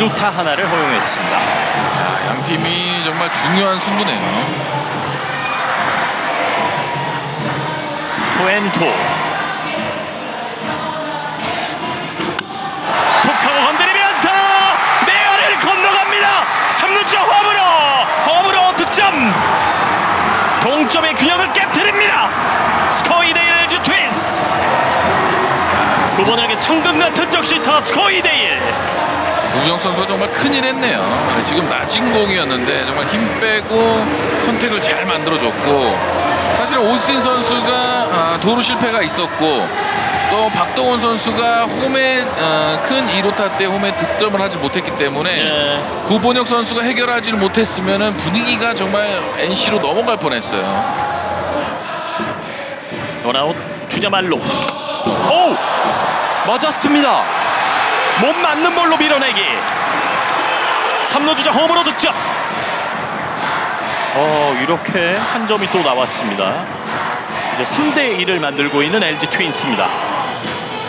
2루타 하나를 허용했습니다. 자, 양 팀이 정말 중요한 승부네요. 투앤투 툭하고 건드리면서 내야를 건너갑니다. 3루자 홈으로 홈으로 득점. 동점의 균형을 깨뜨립니다. 스코어 2대1 LG 트윈스. 구본에게 천금 같은 적시타 스코어 2대1 우경 선수가 정말 큰일 했네요. 지금 낮은 공이었는데 정말 힘 빼고 컨택을 잘 만들어줬고 사실은 오스틴 선수가 아, 도루 실패가 있었고 또 박동원 선수가 홈에 어, 큰 2루타 때 홈에 득점을 하지 못했기 때문에 예. 구본혁 선수가 해결하지 못했으면 분위기가 정말 NC로 넘어갈 뻔했어요. 원아웃 주자 말로 오 맞았습니다 못 맞는 볼로 밀어내기. 3루 주자 홈으로 득점. 어 이렇게 한 점이 또 나왔습니다. 이제 3대 1을 만들고 있는 LG 트윈스입니다.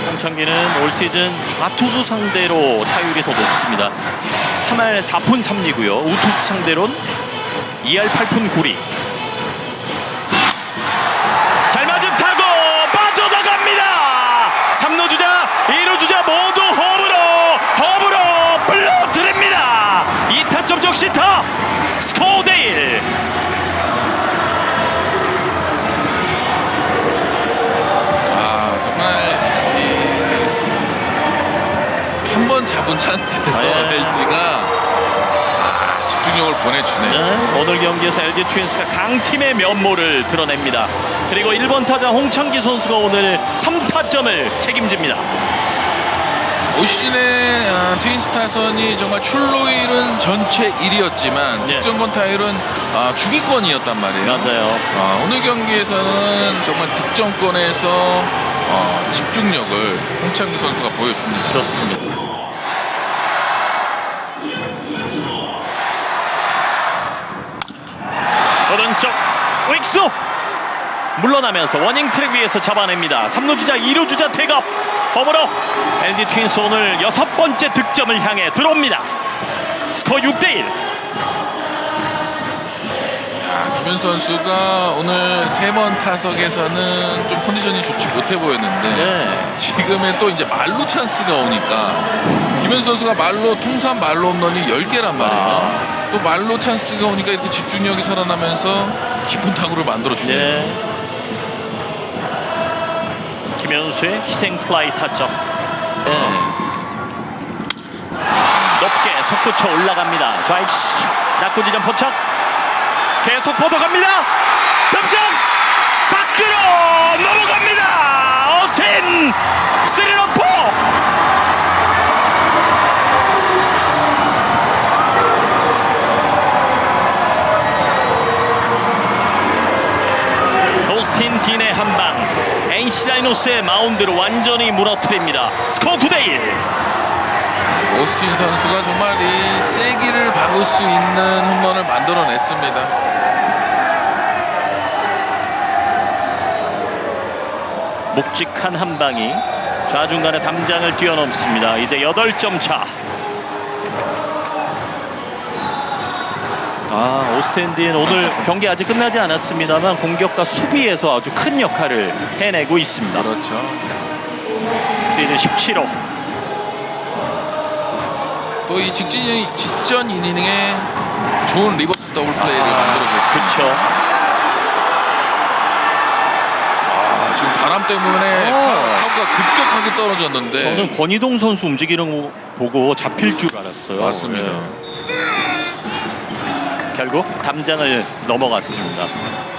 홍창기는 올 시즌 좌투수 상대로 타율이 더 높습니다. 3할 4푼 3리고요. 우투수 상대로는 2할 8푼 9리 2타점 적시타 스코어 대1 아 정말 한 번 잡은 찬스에서 아, 예. LG가 아, 집중력을 보내주네요. 네, 오늘 경기에서 LG 트윈스가 강팀의 면모를 드러냅니다. 그리고 1번 타자 홍창기 선수가 오늘 3타점을 책임집니다. 올 시즌에 아, 트윈스 타선이 정말 출루율은 전체 1위였지만 예. 득점권 타율은 아, 중위권이었단 말이에요. 맞아요. 아, 오늘 경기에서는 정말 득점권에서 어, 집중력을 홍창기 선수가 보여줍니다. 그렇습니다. 오른쪽 윅수 물러나면서 워닝 트랙 위에서 잡아냅니다. 3루 주자 2루 주자 태업 홈으로 LG 트윈스 오늘 여섯 번째 득점을 향해 들어옵니다. 스코어 6대1 아, 김현 선수가 오늘 세 번 타석에서는 좀 컨디션이 좋지 못해 보였는데 네. 지금은 또 이제 말로 찬스가 오니까 김현 선수가 말로 통산 말로 홈런이 10개란 말이에요. 또 말로 찬스가 오니까 이렇게 집중력이 살아나면서 깊은 타구를 만들어 주네요. 네. 김현수의 희생 플라이 타점. 네. 높게 속구쳐 올라갑니다. 좌익수 낙구지점 포착. 계속 뻗어갑니다. 덤장 밖으로 넘어갑니다. 어센 스리런포. 오스틴 딘의 한방 NC 다이노스의 마운드를 완전히 무너뜨립니다. 스코어 9대1 오스틴 선수가 정말 이 세기를 박을 수 있는 홈런을 만들어냈습니다. 묵직한 한 방이 좌중간의 담장을 뛰어넘습니다. 이제 8점 차. 아, 오스텐디는 오늘 경기 아직 끝나지 않았습니다만 공격과 수비에서 아주 큰 역할을 해내고 있습니다. 그렇죠. 시즌 17호. 또 이 직진 직전 이닝에 좋은 리버스 더블 플레이를 만들어줬습니다. 그렇죠. 아, 지금 바람 때문에 어. 타구가 급격하게 떨어졌는데 저는 권희동 선수 움직이는 거 보고 잡힐 줄 알았어요. 맞습니다. 네. 결국 담장을 넘어갔습니다.